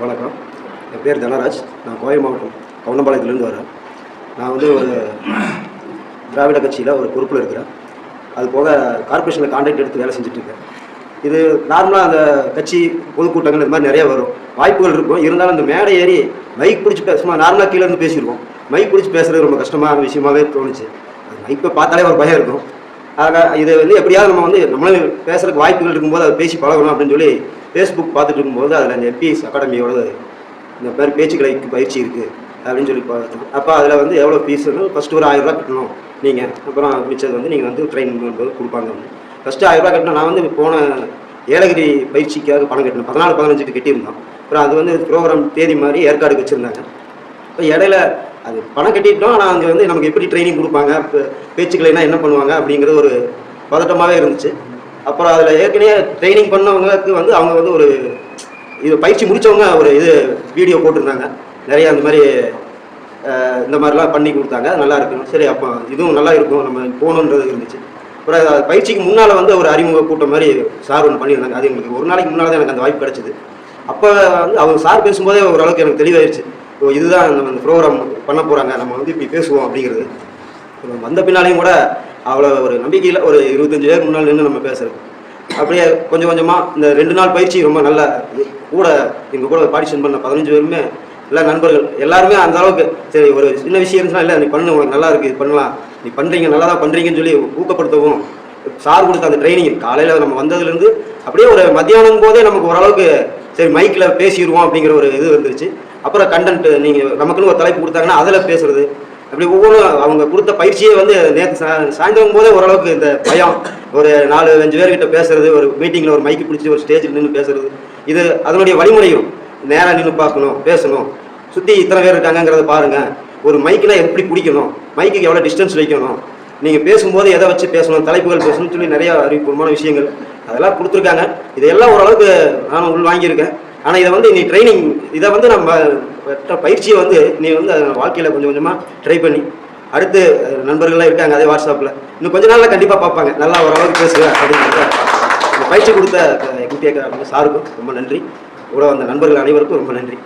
வணக்கம். என் பேர் தனராஜ். நான் கோவை மாவட்டம் கவுண்டம்பாளையத்துலேருந்து வரேன். நான் வந்து ஒரு திராவிட கட்சியில் ஒரு பொறுப்பில் இருக்கிறேன். அது போக கார்ப்பரேஷனில் கான்ட்ராக்ட் எடுத்து வேலை செஞ்சுட்ருக்கேன். இது நார்மலாக அந்த கட்சி பொதுக்கூட்டங்கள் இந்த மாதிரி நிறையா வரும். வாய்ப்புகள் இருக்கும். இருந்தாலும் அந்த மேடை ஏறி மைக் பிடிச்சி பேசுமா நார்மலாக கீழே இருந்து பேசிடுவோம் மைக் பிடிச்சி பேசுகிறது ரொம்ப கஷ்டமான விஷயமாவே தோணுச்சு. அது மைக்கை பார்த்தாலே ஒரு பயம் இருக்கும். ஆக இது வந்து எப்படியாவது நம்ம வந்து நம்மளே பேசுறதுக்கு வாய்ப்புகள் இருக்கும்போது அதை பேசி பழகணும் அப்படின்னு சொல்லி ஃபேஸ்புக் பார்த்துட்டு இருக்கும்போது அதில் அந்த எம்பிஎஸ் அகாடமியோட இந்த மாதிரி பேச்சுக்கலைக்கு பயிற்சி இருக்குது அப்படின்னு சொல்லி பார்த்தோம் அப்போ அதில் வந்து எவ்வளோ ஃபீஸ்னு ஃபஸ்ட்டு ஒரு ஆயிரரூபா கட்டணும் நீங்கள் அப்புறம் மிச்சது வந்து நீங்கள் வந்து ட்ரெயின் பண்ணும்போது கொடுப்பாங்க. ஃபஸ்ட்டு ஆயிரம் கட்டணும் நான் வந்து போன ஏலகிரி பயிற்சிக்காக பணம் கட்டணும் பதினாலு பதினஞ்சுக்கு கட்டியிருந்தோம். அப்புறம் அது வந்து ப்ரோக்ராம் தேதி மாதிரி ஏற்காடுக்கு வச்சுருந்தாங்க. இப்போ இடையில அது பணம் கட்டிட்டோம் ஆனால் அங்கே வந்து நமக்கு எப்படி ட்ரைனிங் கொடுப்பாங்க இப்போ பேச்சுக்கலைனா என்ன பண்ணுவாங்க அப்படிங்கிறது ஒரு பதட்டமாகவே இருந்துச்சு. அப்புறம் அதில் ஏற்கனவே ட்ரைனிங் பண்ணவங்களுக்கு வந்து அவங்க வந்து ஒரு இது பயிற்சி முடித்தவங்க ஒரு இது வீடியோ போட்டிருந்தாங்க. நிறைய அந்த மாதிரி இந்த மாதிரிலாம் பண்ணி கொடுத்தாங்க. நல்லா இருக்கும் சரி அப்போ இதுவும் நல்லா இருக்கும். நம்ம போகணுன்றது இருந்துச்சு. அப்புறம் பயிற்சிக்கு முன்னால் வந்து ஒரு அறிமுக கூட்டம் மாதிரி சார் ஒன்று பண்ணியிருந்தாங்க. அது எங்களுக்கு ஒரு நாளைக்கு முன்னால் தான் எனக்கு அந்த வாய்ப்பு கிடச்சிது. அப்போ வந்து அவங்க சார் பேசும்போதே ஓரளவுக்கு எனக்கு தெளிவாயிருச்சு. ஸோ இதுதான் நம்ம இந்த ப்ரோக்ராம் பண்ண போகிறாங்க நம்ம வந்து இப்படி பேசுவோம் அப்படிங்கிறது. வந்த பின்னாலையும் கூட அவ்வளோ ஒரு நம்பிக்கையில் ஒரு இருபத்தஞ்சு பேருக்கு முன்னால் நின்று நம்ம பேசுகிறோம் அப்படியே கொஞ்சம் கொஞ்சமாக இந்த ரெண்டு நாள் பயிற்சி ரொம்ப நல்ல கூட எங்கள் கூட பார்ட்டிஷன் பண்ண பதினஞ்சு பேருமே எல்லா நண்பர்கள். எல்லாருமே அந்த அளவுக்கு சரி ஒரு சின்ன விஷயம் இருந்துச்சுன்னா இல்லை நீ பண்ணு உனக்கு நல்லா இருக்கு இது பண்ணலாம். நீ பண்ணுறீங்க நல்லா தான் பண்ணுறீங்கன்னு சொல்லி ஊக்கப்படுத்தவும் சார் கொடுத்த அந்த ட்ரைனிங் காலையில் நம்ம வந்ததுலேருந்து அப்படியே ஒரு மத்தியானம் போதே நமக்கு ஓரளவுக்கு சரி மைக்கில் பேசிடுவோம் அப்படிங்கிற ஒரு இது வந்துருச்சு. அப்புறம் கண்டென்ட் நீங்கள் நமக்குன்னு ஒரு தலைப்பு கொடுத்தாங்கன்னா அதில் பேசுறது. அப்படி ஒவ்வொன்றும் அவங்க கொடுத்த பயிற்சியே வந்து நேற்று சா சாயந்தரம் போதே ஓரளவுக்கு இந்த பயம். ஒரு நாலு அஞ்சு பேர்கிட்ட பேசுறது ஒரு மீட்டிங்கில் ஒரு மைக்கு பிடிச்சி ஒரு ஸ்டேஜில் நின்று பேசுறது. இது அதனுடைய வழிமுறையும் நேராக நின்று பார்க்கணும் பேசணும். சுற்றி இத்தனை பேர் இருக்காங்கங்கிறத பாருங்கள் ஒரு மைக்கில் எப்படி பிடிக்கணும்? மைக்குக்கு எவ்வளோ டிஸ்டன்ஸ் வைக்கணும்? நீங்கள் பேசும்போது எதை வச்சு பேசணும் தலைப்புகள் பேசணும்னு சொல்லி நிறைய அறிவுபூர்வமான விஷயங்கள் அதெல்லாம் கொடுத்துருக்காங்க. இதையெல்லாம் ஓரளவுக்கு நானும் உள் வாங்கியிருக்கேன். ஆனால் இதை வந்து நீ ட்ரைனிங் இதை வந்து நம்ம பெற்ற பயிற்சியை வந்து நீ வந்து வாழ்க்கையில் கொஞ்சம் கொஞ்சமாக ட்ரை பண்ணி அடுத்து நண்பர்கள்லாம் இருக்காங்க அதே வாட்ஸ்அப்பில் இன்னும் கொஞ்ச நாளில் கண்டிப்பாக பார்ப்பாங்க. நல்லா ஓரளவுக்கு பேசுவேன் அப்படின்னு இந்த பயிற்சி கொடுத்த எம்டிஏ சாருக்கும் ரொம்ப நன்றி. கூட வந்த நண்பர்கள் அனைவருக்கும் ரொம்ப நன்றி.